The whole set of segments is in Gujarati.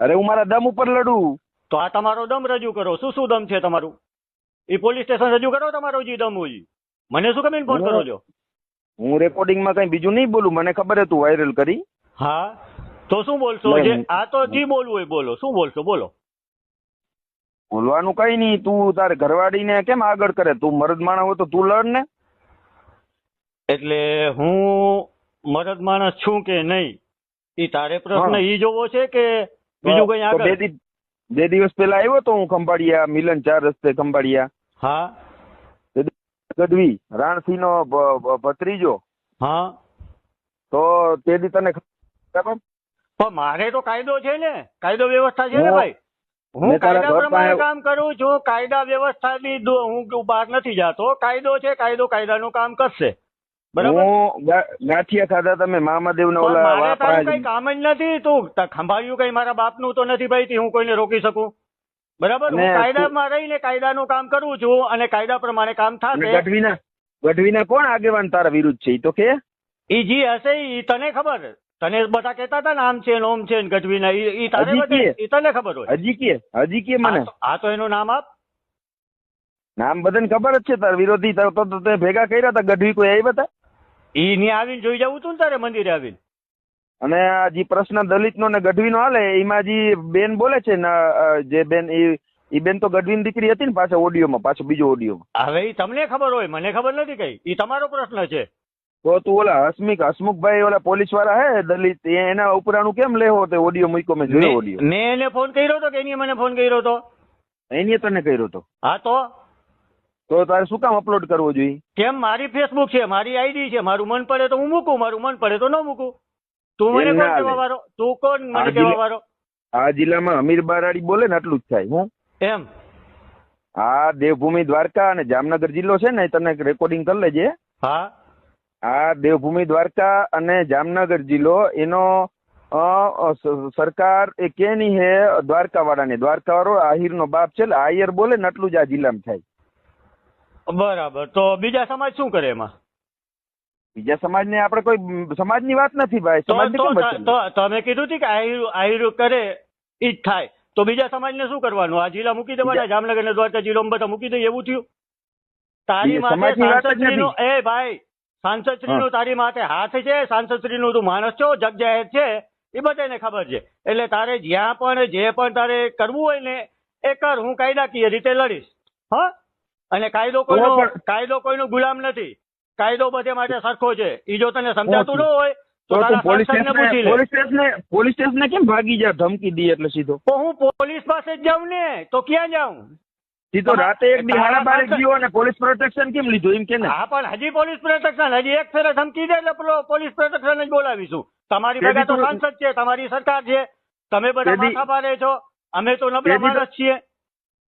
અરે હું મારા દમ ઉપર લડું. તો આ તમારો દમ રજૂ કરો. શું શું દમ છે તમારું? એ પોલીસ સ્ટેશન રજૂ કરો તમારો જે દમ હોય મને શું કેમ ફોન કરો છો? હું રેકોર્ડિંગમાં કઈ બીજું નહીં બોલું. મને ખબર હતું વાયરલ કરી. હા? તો શું બોલશો? જે આ તો જી બોલવું હોય બોલો. શું બોલશો? બોલો. બોલવાનું કઈ નહીં. તું તારે ઘરવાળીને કેમ આગળ કરે? તું મરદ માણસ હોય તો તું લડ ને. એટલે હું મરદ માણસ છું કે નહીં? એ તારે પ્રશ્ન એ જોવો છે કે બીજું કઈ આગળ? બે દિવસ પહેલા આવ્યો તો હું ખંભાળિયા મિલન ચાર રસ્તે ખંભાળિયા. હા. ગઢવી રાણસી નો ભત્રીજો. હા. તો તે દી તને ખબર? પણ મારે તો કાયદો છે ને. કાયદો વ્યવસ્થા છે ને ભાઈ. હું કાયદા પ્રમાણે કામ કરું છું. કાયદા વ્યવસ્થાની હું બહાર નથી જાતો. કાયદો છે કાયદો કાયદાનું કામ કરશે. બરાબર હું ગાંઠિયા ખાધા તમે મામાદેવ ના ઓલા મારે તારું કઈ કામ જ નથી. તું ત- કઈ મારા બાપનું તો નથી ભાઈ હું કોઈને રોકી શકું? બરાબર? હું કાયદામાં રહીને કાયદાનું કામ કરું છું અને કાયદા પ્રમાણે કામ થશે. ગઢવીના ગઢવીના કોણ આગેવાન તારા વિરુદ્ધ છે? તો કે? ઈ જી હશે ઈ તને ખબર? તને બધા કહેતા હતા ને આમ છે ને ઓમ છે ને ગઢવીના ઈ તારે? ઈ તને ખબર હોય. હજી કે હજી કે મને. આ તો- એનું નામ આપ. નામ બધાને ખબર જ છે તાર વિરોધી તો તો- તો તે ભેગા કર્યા હતા ગઢવી કોઈ આવ્યા હતા? ઈ ને આવીને જોઈ જવું તું ને તારે મંદિરે આવીને. અને જે પ્રશ્ન દલિતનો ને ગઢવીનો હાલે એમાં જે બેન બોલે છે ને જે બેન એ બેન તો ગઢવી દીકરી હતી ને પાછા ઓડિયોમાં પાછો બીજો ઓડિયોમાં. હવે એ તમને ખબર હોય મને ખબર નથી કઈ. ઈ તમારો પ્રશ્ન છે. તો તું ઓલા હસમિક હસમુખભાઈ ઓલા પોલીસવાળા હે દલિત એ એના ઉપરાનું કેમ લેવો તો ઓડિયો મૂક્યો મેં જોયો ઓડિયો? મેં એને ફોન કર્યો તો કે એની મને ફોન કર્યો તો? એની તને કર્યો તો? હા તો? તો તારે શું કામ અપલોડ કરવો જોઈએ? કેમ? મારી ફેસબુક છે મારી આઈડી છે મારું મન પડે તો હું મૂકું મારું મન પડે તો ન મૂકું. તું મને કોણ કહેવા. વાળો તું કોણ મને કહેવા વાળો આ જિલ્લામાં અમીર બારાડી બોલે ને આટલું જ થાય હું? એમ. આ દેવભૂમિ દ્વારકા અને જામનગર જિલ્લો છે ને તને રેકોર્ડિંગ કરી લેજે. હા. આ દેવભૂમિ દ્વારકા અને જામનગર જિલ્લો એનો સરકાર એ કે નહીં હે? દ્વારકા વાળાની દ્વારકા વાળો આહિર નો બાપ છે આહિર બોલે ને આટલું જ આ જિલ્લામાં થાય. બરાબર. તો બીજા સમાજ શું કરે એમાં? બીજા સમાજને આપણે કોઈ સમાજની વાત નથી ભાઈ. કેમ? તો તમે કીધું હતું કે આહિર આહિર કરે ઈ જ થાય. તો બીજા સમાજને શું કરવાનું? આ જિલ્લા મૂકી દેવાના જામનગર ને દ્વારકા જિલ્લો બધા મૂકી દે એવું થયું? તારી માથે નું સાંસદશ્રીનો એ ભાઈ સાંસદશ્રીનું તારી માથે હાથ છે સાંસદશ્રીનું તું માણસ છો જગ જાહેર છે એ બધાને ખબર છે. એટલે તારે જ્યાં પણ જે પણ તારે કરવું હોય ને એ કર હું કાયદાકીય રીતે લડીશ. હા? અને કાયદો કોઈનો કાયદો કોઈનો ગુલામ નથી. કાયદો બધે માટે સરખો છે. એ જો તને સમજાતું ન હોય તો પોલીસ સ્ટેશને પોલીસ સ્ટેશને કેમ ભાગી જા ધમકી દી એટલે સીધો? તો હું પોલીસ પાસે જ જાઉં ને તો ક્યાં જાઉં? સીધો રાતે એક દી બારે ગયો અને પોલીસ પ્રોટેક્શન કેમ લીધું એમ કે ને? હા પણ હજી પોલીસ પ્રોટેક્શન હજી એક ફેરે ધમકી દે એટલે પોલીસ પ્રોટેક્શન જ બોલાવીશું. તમારી ભેગા તો સાંસદ છે તમારી સરકાર છે. તમે બધા માથા ભારે છો. અમે તો નબળા માણસ છીએ.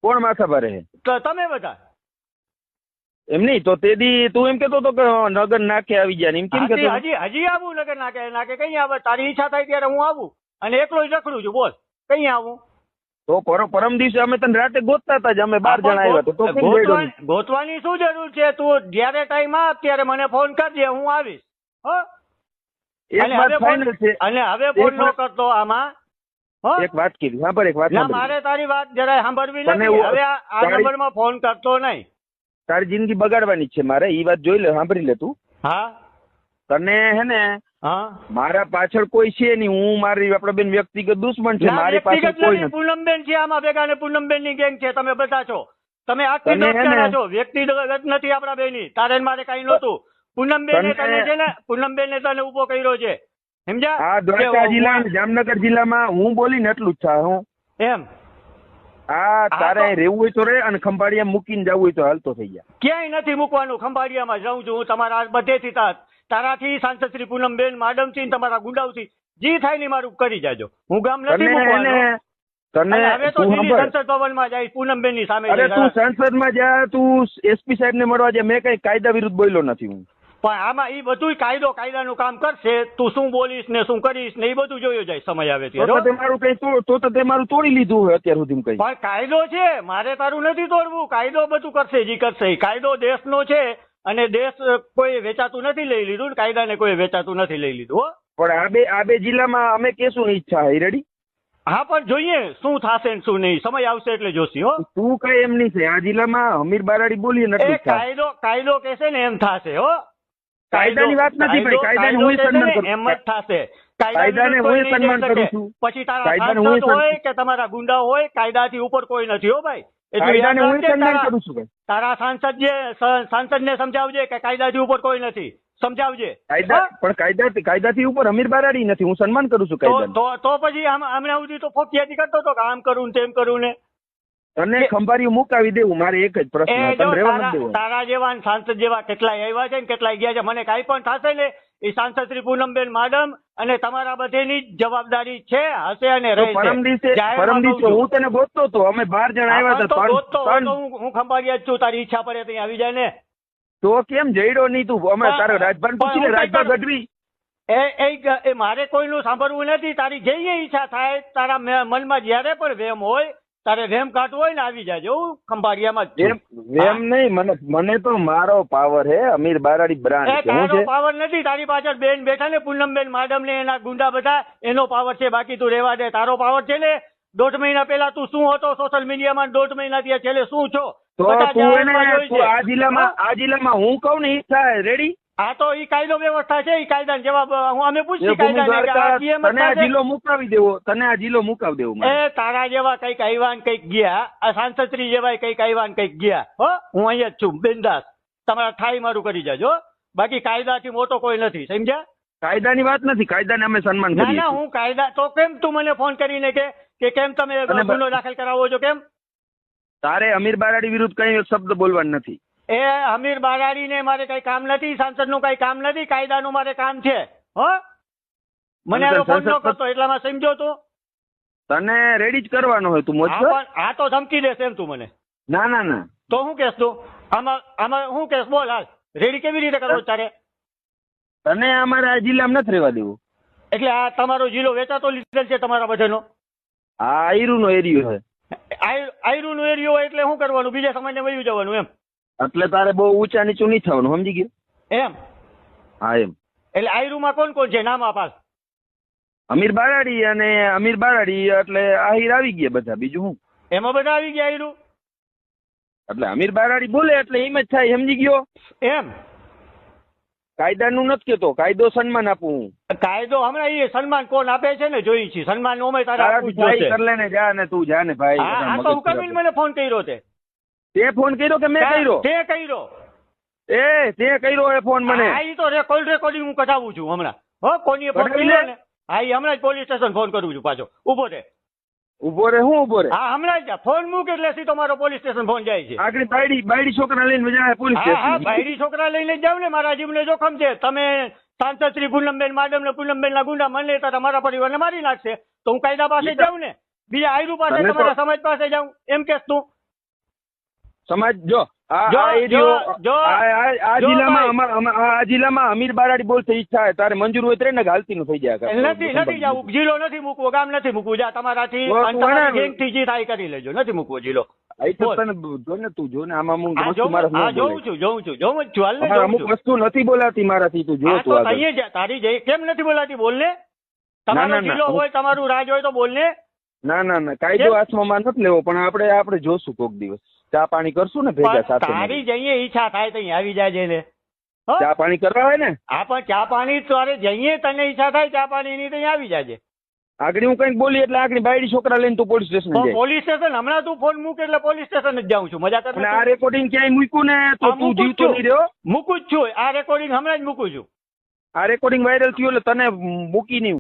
કોણ માથા ભારે છે તમે બધા. એમ નહીં તો તે દી તું એમ કેતો તો કે નગર નાખે આવી ગયા. એમ કેમ કેતો હજી હજી આવું નગર નાખે નાખે કઈ આવે તારી ઈચ્છા થાય ત્યારે હું આવું. અને એકલો જ રખડું છું બોલ કઈ આવું. તો પર- પરમ દિવસે અમે તને રાતે ગોતતા હતા જ અમે બાર જણા આવ્યા તો? ગોતવાની શું જરૂર છે? તું જ્યારે ટાઈમ આપ ત્યારે મને ફોન કરજે હું આવીશ. અને હવે ફોન છે. અને હવે ફોન ન કરતો આમાં. એક વાત કીધી હા એક વાત મારે તારી વાત જરાય સાંભળવી નથી. હવે આ નંબરમાં નંબરમાં ફોન કરતો નહીં. તારી જિંદગી બગાડવાની છે મારે એ વાત જોઈ લે સાંભળી લે તું. હા? તને હે ને હા? મારા પાછળ કોઈ છે નહીં હું મારી આપણે બેન વ્યક્તિગત દુશ્મન છે મારી પાછળ કોઈ નથી પૂનમબેન છે આમાં ભેગા ને પૂનમબેનની ગેંગ છે તમે બધા છો. તમે આખી દોસ્ત છો વ્યક્તિગત નથી આપણા બેની તારે મારે કઈ નહોતું. પૂનમબેન તને- તને છે ને પૂનમબેન ને તને ઊભો કર્યો છે. સમજ્યા? આ દ્વારકા જિલ્લા જામનગર જિલ્લામાં હું બોલીને એટલું જ થાય હું. એમ? આ તારે રહેવું હોય તો રે અને ખંભાળિયા મૂકીને જવું હોય તો હાલતો થઈ જાય ક્યાંય નથી મૂકવાનું ખંભાળિયામાં જાઉં છું હું તમારા બધેથી તારાથી સાંસદ શ્રી પૂનમબેન માડમથી થી તમારા ગુંડાવથી જી થાય ને મારું કરી જાજો. હું ગામ નથી મૂકવાનું. તને હવે તો સંસદ ભવનમાં જાય પૂનમબેનની સામે અરે. તું સંસદમાં જા તું એસપી સાહેબ ને મળવા જા મેં કઈ કાયદા વિરુદ્ધ બોલ્યો નથી હું. પણ આમાં એ બધું કાયદો કાયદાનું કામ કરશે તું શું બોલીશ ને શું કરીશ ને એ બધું જોયું જાય સમય આવે ત્યારે મારું કઈ તો તો તો તે મારું તોડી લીધું હોય અત્યાર સુધી કઈ. પણ કાયદો છે મારે તારું નથી તોડવું. કાયદો બધું કરશે જી કરશે. કાયદો દેશનો છે અને દેશ કોઈ વેચાતું નથી લઈ લીધું કાયદાને કોઈ વેચાતું નથી લઈ લીધું હો? પણ આ બે આ બે જિલ્લામાં અમે કેશું ઈચ્છા હે રેડી હા પણ જોઈએ શું થશે ને શું નહીં. સમય આવશે એટલે જોશી હો? તું કઈ એમ નહીં છે. આ જિલ્લામાં હમીર બારાડી બોલીએ ને એ એટલું જ થાય. કાયદો કાયદો કેસે ને એમ થશે હો? કાયદાની વાત નથી ભાઈ, કાયદાને હું સન્માન કરું એમ જ થશે. કાયદાને હું સન્માન કરું છું. પછી તારા હોય કે તમારા ગુંડા હોય કાયદાથી ઉપર કોઈ નથી હો ભાઈ. કાયદાને હું સન્માન કરું છું ભાઈ. તારા સાંસદ જે સાંસદ ને સમજાવજે કે કાયદાથી ઉપર કોઈ નથી. સમજાવજે. કાયદા પણ કાયદા કાયદાથી ઉપર અમીર બારાડી નથી. હું સન્માન કરું છું કાયદા તો તો પછી આમ હમણાં સુધી તો ફોકિયાતી કરતો હતો કે આમ કરું તેમ કરું ને. તને ખંભારી મુકાવી દેવું મારે એક જ પ્રશ્ન. તને રહેવા નથી દેવું તારા જેવા સાંસદ જેવા કેટલાય આવ્યા છે ને કેટલાય ગયા છે મને કાંઈ પણ થશે ને એ સાંસદ શ્રી પૂનમબેન માડમ અને તમારા બધેની જવાબદારી છે હશે અને રહે પરમ દિવસે પરમ દિવસે હું તને ગોતતો તો અમે બાર જણ આવ્યા હતા. ગોતતો હું ખંભાળિયા જ છું તારી ઈચ્છા પડે ત્યાં આવી જાય ને. તો કેમ જઈડો નહીં તું? અમે તારો રાજભાન પૂછી લે હું રાજભા ગઢવી. એ એ મારે કોઈનું સાંભળવું નથી. તારી જે ઈચ્છા થાય તારા મનમાં જ્યારે પણ વેમ હોય તારે વેમ કાઢવો હોય ને આવી જાજો ખંભાળિયામાં. એમ એમ નહીં મને મને તો મારો પાવર હે અમીર બારાડી બ્રાન્ડ છે હું છે? પાવર નથી તારી પાછળ બેન બેઠા ને પૂનમબેન માડમ ને એના ગુંડા બધા એનો પાવર છે બાકી તું રેવા દે. તારો પાવર છે ને દોઢ મહિના પહેલા તું શું હતો સોશિયલ મીડિયામાં દોઢ મહિના થી છેલ્લે શું છો? તો તું. આ જિલ્લામાં આ જિલ્લામાં હું કહું ને ઈ થાય રેડી આ તો ઈ કાયદો વ્યવસ્થા છે ઈ કાયદાનો જવાબ હું અમે પૂછી એ ભૂમિ કાયદાને કે આ દ્વારકા કેમ તને આ જિલ્લો મુકાવી દેવો તને આ જિલ્લો મુકાવી દેવો એ તારા જેવા કંઈક આવ્યા કંઈક ગયા આ સાંસદશ્રી જેવા કંઈક આવ્યા ને કંઈક ગયા હો? હું અહીંયા જ છું બિંદાસ. તમારા ઠાઈ મારું કરી જાજો બાકી કાયદાથી મોટો કોઈ નથી સમજ્યા? કાયદાની વાત નથી કાયદાને અમે સન્માન કરીએ ના હું કાયદા તો કેમ તું મને ફોન કરીને કે કે કેમ તમે ગુનો દાખલ કરાવો છો કેમ? તારે અમીર બારાડી વિરુદ્ધ કઈ શબ્દ બોલવાનો નથી. એ અમીર બારાડીને મારે કઈ કામ નથી સાંસદનું કઈ કામ નથી કાયદાનું મારે કામ છે. હો? મને ફોન ન સંસદ- કરતો એટલામાં સમજો તું. તને રેડી જ કરવાનો હોય તું મોજ હા આ તો ધમકી દેશે એમ તું મને. ના ના ના. તો હું કેસ તું? આમાં આમાં હું કેસ? બોલ હાલ. રેડી કેવી રીતે કરવો તારે? તને અમારે આ જિલ્લામાં નથી રહેવા દેવું. એટલે આ તમારો જિલ્લો વેચાતો લીધેલ છે તમારા બધાનો? આ આયરુનો એરિયો છે. આયરુ નો એરિયો હોય એટલે શું કરવાનું? બીજા સમાજને વયું જવાનું એમ? એટલે તારે બહુ ઊંચા નીચું નહીં થવાનું સમજી ગયો? એમ? હા એમ. એટલે આયરુમાં કોણ કોણ છે? નામ આપાસ અમીર બારાડી અને અમીર બારાડી એટલે આહિર આવી ગયા બધા બીજું શું એમાં બધા આવી ગયા આયરુ એટલે અમીર બારાડી બોલે એટલે એમ જ થાય સમજી ગયો? એમ? કાયદાનું નથી કેતો કાયદો સન્માન આપું હું. કાયદો હમણાં એ સન્માન કોણ આપે છે ને? જોઈ છે. સન્માન ઓમે તારા કરી લે ને જા ને તું જા ને ભાઈ. હા તો હુકમીન મને ફોન કર્યો તે. તે ફોન કર્યો કે મેં કર્યો? તે કર્યો? એ તે કર્યો એ ફોન મને. હા ઈ તો રેકોર્ડ રેકોર્ડિંગ હું કઢાવું છું હમણાં. હો કોની ફોન કર્યો ને? હા ઈ હમણાં જ પોલીસ સ્ટેશન ફોન કરું છું પાછો. ઊભો રે ઊભો રે હું ઊભો રે હા હમણાં જ ફોન મૂક એટલે સીધો મારો પોલીસ સ્ટેશન ફોન જાય છે. આગળ બાયડી બાયડી છોકરા લઈને જાય પોલીસ સ્ટેશન હા બાયડી છોકરા લઈને જાવ ને મારા જીવને જોખમ છે. તમે સાંસદ શ્રી પૂનમબેન માડમ ને પૂનમબેન ના ગુંડા મને લેતા તમારા પરિવારને મારી નાખશે. તો હું કાયદા પાસે જાઉં ને? બીજા આયરુ પાસે તમારા સમાજ પાસે જાઉં. એમ કેસ તું. સમાજ જો જિલ્લામાં અમીર બારાડી તારે મંજૂર હોય ત્યારે ને નું થઈ જાય. નથી નથી જવું. જિલ્લો નથી મૂકવો ગામ નથી મૂકવું. જા તમારાથી જે થાય કરી લેજો. નથી મૂકવો જિલ્લો. અમુક વસ્તુ નથી બોલાતી મારાથી તું જો તારી જઈ કેમ નથી બોલાતી? બોલ ને તમારો જિલ્લો હોય તમારું રાજ હોય તો બોલ ને ના ના ના કાયદો? હાથમાં નથી લેવો પણ આપણે આપણે જોશું કોક દિવસ. ચા પાણી કરશું ને ભેગા સાથે તારી જઈએ ઈચ્છા થાય તો આવી જાજે ને ચા પાણી કરવા હોય ને? હા પણ ચા પાણી તારે જઈએ તને ઈચ્છા થાય ચા પાણી ની તો આવી જાજે. આગળ હું કંઈક બોલી એટલે આગળ બાયડી છોકરા લઈને તું પોલીસ સ્ટેશન જાય. પોલીસ સ્ટેશન હમણાં તું ફોન મૂક એટલે પોલીસ સ્ટેશન જ જાઉં છું. મજા કર આ રેકોર્ડિંગ ક્યાંય મૂક્યું ને? તો તું જીવતો. નહીં રહ્યો? મૂકું જ છું. આ રેકોર્ડિંગ હમણાં જ મૂકું છું. આ રેકોર્ડિંગ વાયરલ થયું એટલે તને મૂકી નહીં.